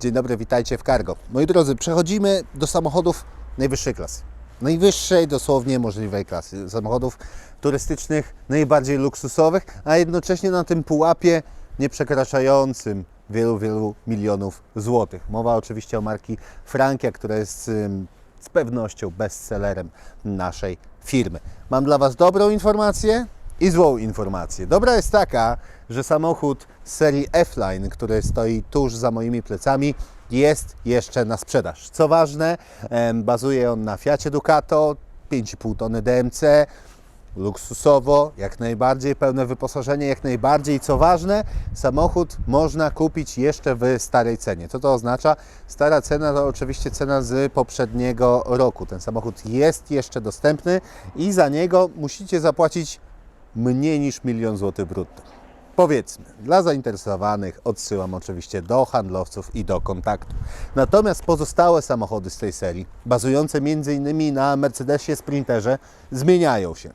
Dzień dobry, witajcie w Cargo. Moi drodzy, przechodzimy do samochodów najwyższej klasy. Najwyższej dosłownie możliwej klasy. Samochodów turystycznych, najbardziej luksusowych, a jednocześnie na tym pułapie nie przekraczającym wielu, wielu milionów złotych. Mowa oczywiście o marki Frankia, która jest z pewnością bestsellerem naszej firmy. Mam dla Was dobrą informację i złą informację. Dobra jest taka, że samochód serii F-Line, który stoi tuż za moimi plecami, jest jeszcze na sprzedaż. Co ważne, bazuje on na Fiacie Ducato, 5,5 tony DMC, luksusowo, jak najbardziej, pełne wyposażenie, jak najbardziej. Co ważne, samochód można kupić jeszcze w starej cenie. Co to oznacza? Stara cena to oczywiście cena z poprzedniego roku. Ten samochód jest jeszcze dostępny i za niego musicie zapłacić mniej niż milion złotych brutto. Powiedzmy, dla zainteresowanych odsyłam oczywiście do handlowców i do kontaktu. Natomiast pozostałe samochody z tej serii, bazujące m.in. na Mercedesie Sprinterze, zmieniają się.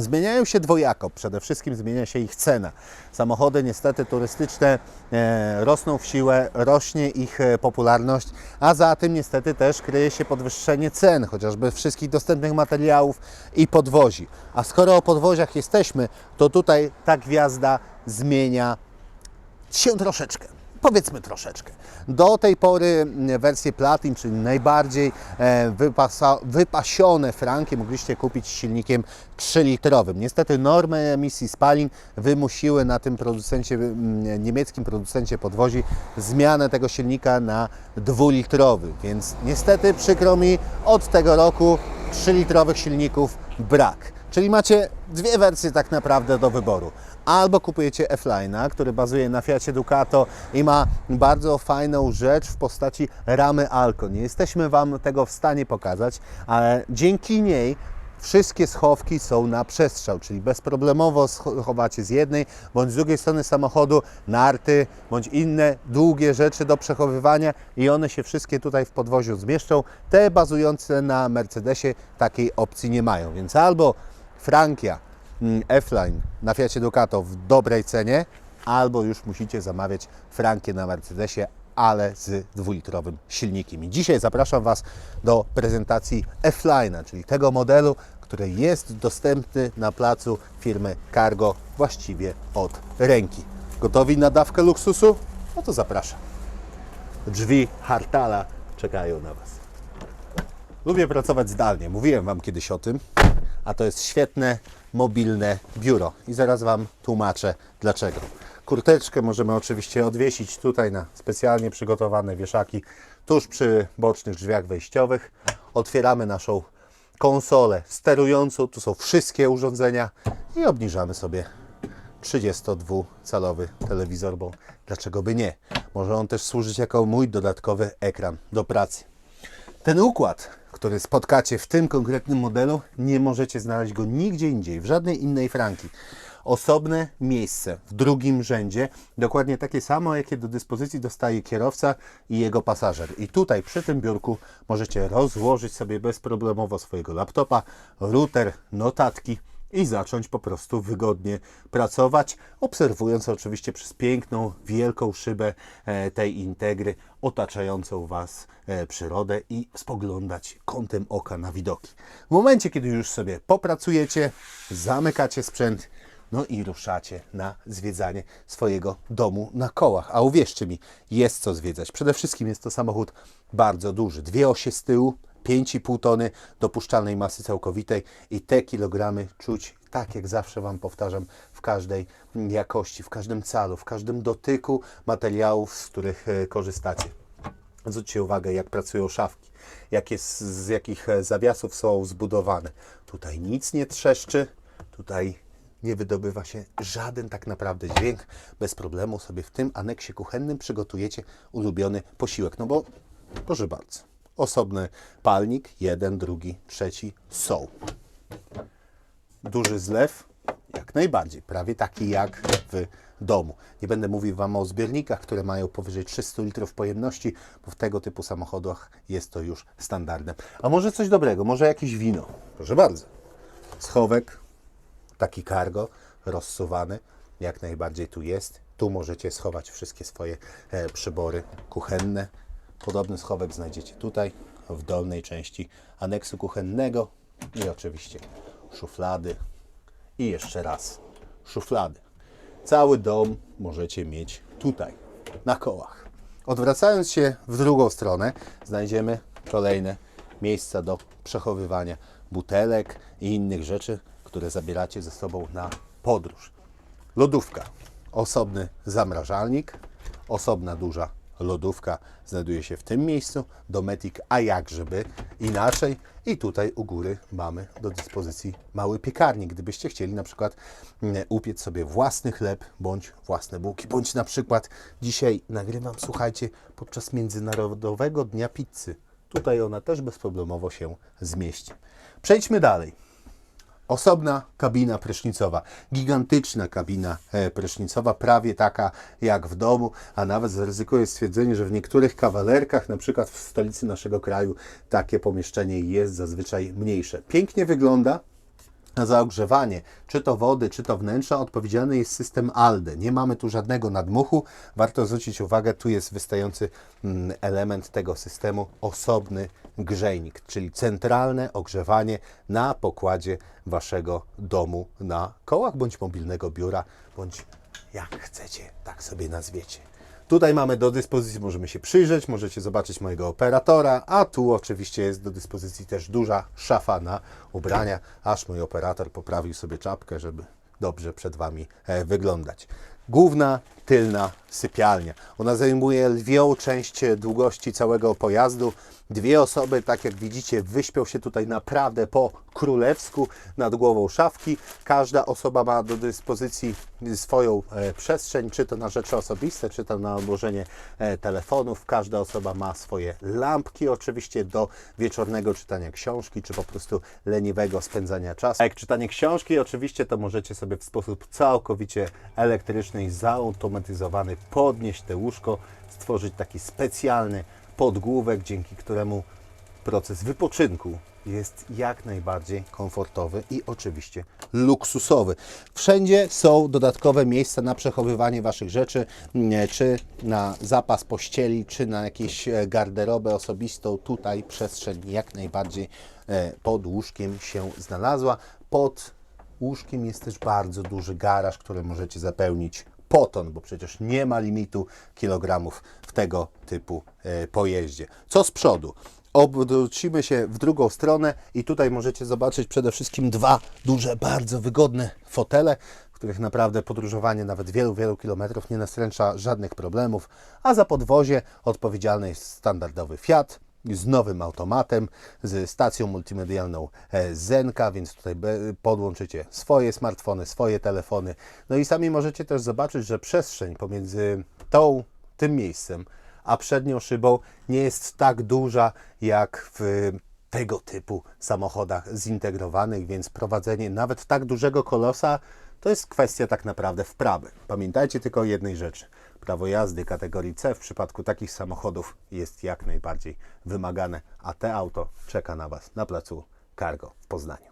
Zmieniają się dwojako. Przede wszystkim zmienia się ich cena. Samochody niestety turystyczne e, rosną w siłę, rośnie ich e, popularność, a za tym niestety też kryje się podwyższenie cen, chociażby wszystkich dostępnych materiałów i podwozi. A skoro o podwoziach jesteśmy, to tutaj ta gwiazda zmienia się troszeczkę. Powiedzmy troszeczkę. Do tej pory wersję Platin, czyli najbardziej e, wypasione franki, mogliście kupić z silnikiem 3-litrowym. Niestety normy emisji spalin wymusiły na tym producencie, niemieckim producencie podwozi zmianę tego silnika na 2-litrowy. Więc niestety przykro mi, od tego roku 3-litrowych silników brak. Czyli macie dwie wersje tak naprawdę do wyboru. Albo kupujecie F-Line'a, który bazuje na Fiacie Ducato i ma bardzo fajną rzecz w postaci ramy Alco. Nie jesteśmy Wam tego w stanie pokazać, ale dzięki niej wszystkie schowki są na przestrzał, czyli bezproblemowo schowacie z jednej bądź z drugiej strony samochodu narty bądź inne długie rzeczy do przechowywania i one się wszystkie tutaj w podwoziu zmieszczą. Te bazujące na Mercedesie takiej opcji nie mają, więc albo Frankia mm, F-Line na Fiacie Ducato w dobrej cenie, albo już musicie zamawiać Frankię na Mercedesie, ale z dwulitrowym silnikiem. I dzisiaj zapraszam Was do prezentacji F-Line'a, czyli tego modelu, który jest dostępny na placu firmy Cargo właściwie od ręki. Gotowi na dawkę luksusu? No to zapraszam. Drzwi Hartala czekają na Was. Lubię pracować zdalnie. Mówiłem Wam kiedyś o tym, a to jest świetne, mobilne biuro. I zaraz Wam tłumaczę dlaczego. Kurteczkę możemy oczywiście odwiesić tutaj na specjalnie przygotowane wieszaki tuż przy bocznych drzwiach wejściowych. Otwieramy naszą konsolę sterującą. Tu są wszystkie urządzenia i obniżamy sobie 32-calowy telewizor, bo dlaczego by nie? Może on też służyć jako mój dodatkowy ekran do pracy. Ten układ, który spotkacie w tym konkretnym modelu, nie możecie znaleźć go nigdzie indziej, w żadnej innej franki. Osobne miejsce w drugim rzędzie, dokładnie takie samo, jakie do dyspozycji dostaje kierowca i jego pasażer. I tutaj przy tym biurku możecie rozłożyć sobie bezproblemowo swojego laptopa, router, notatki i zacząć po prostu wygodnie pracować, obserwując oczywiście przez piękną, wielką szybę e, tej integry otaczającą Was e, przyrodę i spoglądać kątem oka na widoki. W momencie, kiedy już sobie popracujecie, zamykacie sprzęt, no i ruszacie na zwiedzanie swojego domu na kołach. A uwierzcie mi, jest co zwiedzać. Przede wszystkim jest to samochód bardzo duży. Dwie osie z tyłu, 5,5 tony dopuszczalnej masy całkowitej i te kilogramy czuć, tak jak zawsze Wam powtarzam, w każdej jakości, w każdym calu, w każdym dotyku materiałów, z których e, korzystacie. Zwróćcie uwagę, jak pracują szafki, jakie, z, z jakich e, zawiasów są zbudowane. Tutaj nic nie trzeszczy, tutaj nie wydobywa się żaden tak naprawdę dźwięk. Bez problemu sobie w tym aneksie kuchennym przygotujecie ulubiony posiłek. No bo, proszę bardzo, osobny palnik, jeden, drugi, trzeci są. Duży zlew, jak najbardziej, prawie taki jak w domu. Nie będę mówił Wam o zbiornikach, które mają powyżej 300 litrów pojemności, bo w tego typu samochodach jest to już standardem. A może coś dobrego, może jakieś wino? Proszę bardzo. Schowek, taki cargo rozsuwany, jak najbardziej tu jest. Tu możecie schować wszystkie swoje e, przybory kuchenne. Podobny schowek znajdziecie tutaj, w dolnej części aneksu kuchennego i oczywiście szuflady i jeszcze raz szuflady. Cały dom możecie mieć tutaj, na kołach. Odwracając się w drugą stronę, znajdziemy kolejne miejsca do przechowywania butelek i innych rzeczy, które zabieracie ze sobą na podróż. Lodówka, osobny zamrażalnik, osobna duża lodówka znajduje się w tym miejscu, Dometic, a jakżeby inaczej. I tutaj u góry mamy do dyspozycji mały piekarnik, gdybyście chcieli na przykład mm, upiec sobie własny chleb bądź własne bułki, bądź na przykład dzisiaj nagrywam, słuchajcie, podczas Międzynarodowego Dnia Pizzy. Tutaj ona też bezproblemowo się zmieści. Przejdźmy dalej. Osobna kabina prysznicowa, gigantyczna kabina e, prysznicowa, prawie taka jak w domu, a nawet zaryzykuję stwierdzenie, że w niektórych kawalerkach, na przykład w stolicy naszego kraju, takie pomieszczenie jest zazwyczaj mniejsze. Pięknie wygląda, za ogrzewanie, czy to wody, czy to wnętrza, odpowiedzialny jest system ALDE. Nie mamy tu żadnego nadmuchu. Warto zwrócić uwagę, tu jest wystający mm, element tego systemu, osobny grzejnik, czyli centralne ogrzewanie na pokładzie Waszego domu na kołach, bądź mobilnego biura, bądź jak chcecie, tak sobie nazwiecie. Tutaj mamy do dyspozycji, możemy się przyjrzeć, możecie zobaczyć mojego operatora, a tu oczywiście jest do dyspozycji też duża szafa na ubrania, aż mój operator poprawił sobie czapkę, żeby dobrze przed Wami e, wyglądać. Główna tylna sypialnia. Ona zajmuje lwią część długości całego pojazdu. Dwie osoby, tak jak widzicie, wyśpią się tutaj naprawdę po królewsku nad głową szafki. Każda osoba ma do dyspozycji swoją e, przestrzeń, czy to na rzeczy osobiste, czy to na odłożenie e, telefonów. Każda osoba ma swoje lampki, oczywiście do wieczornego czytania książki, czy po prostu leniwego spędzania czasu. A jak czytanie książki, oczywiście, to możecie sobie w sposób całkowicie elektryczny i zautomatyzowany podnieść te łóżko, stworzyć taki specjalny podgłówek, dzięki któremu proces wypoczynku jest jak najbardziej komfortowy i oczywiście luksusowy. Wszędzie są dodatkowe miejsca na przechowywanie Waszych rzeczy, mm, czy na zapas pościeli, czy na jakieś e, garderobę osobistą. Tutaj przestrzeń jak najbardziej e, pod łóżkiem się znalazła. Pod łóżkiem jest też bardzo duży garaż, który możecie zapełnić po ton, bo przecież nie ma limitu kilogramów w tego typu e, pojeździe. Co z przodu? Obrócimy się w drugą stronę i tutaj możecie zobaczyć przede wszystkim dwa duże, bardzo wygodne fotele, w których naprawdę podróżowanie nawet wielu, wielu kilometrów nie nastręcza żadnych problemów, a za podwozie odpowiedzialny jest standardowy Fiat, z nowym automatem, z stacją multimedialną e, Zenka, więc tutaj podłączycie swoje smartfony, swoje telefony. No i sami możecie też zobaczyć, że przestrzeń pomiędzy tą, tym miejscem, a przednią szybą nie jest tak duża jak w tego typu samochodach zintegrowanych, więc prowadzenie nawet tak dużego kolosa to jest kwestia tak naprawdę wprawy. Pamiętajcie tylko o jednej rzeczy. Prawo jazdy kategorii C w przypadku takich samochodów jest jak najbardziej wymagane, a te auto czeka na Was na placu Cargo w Poznaniu.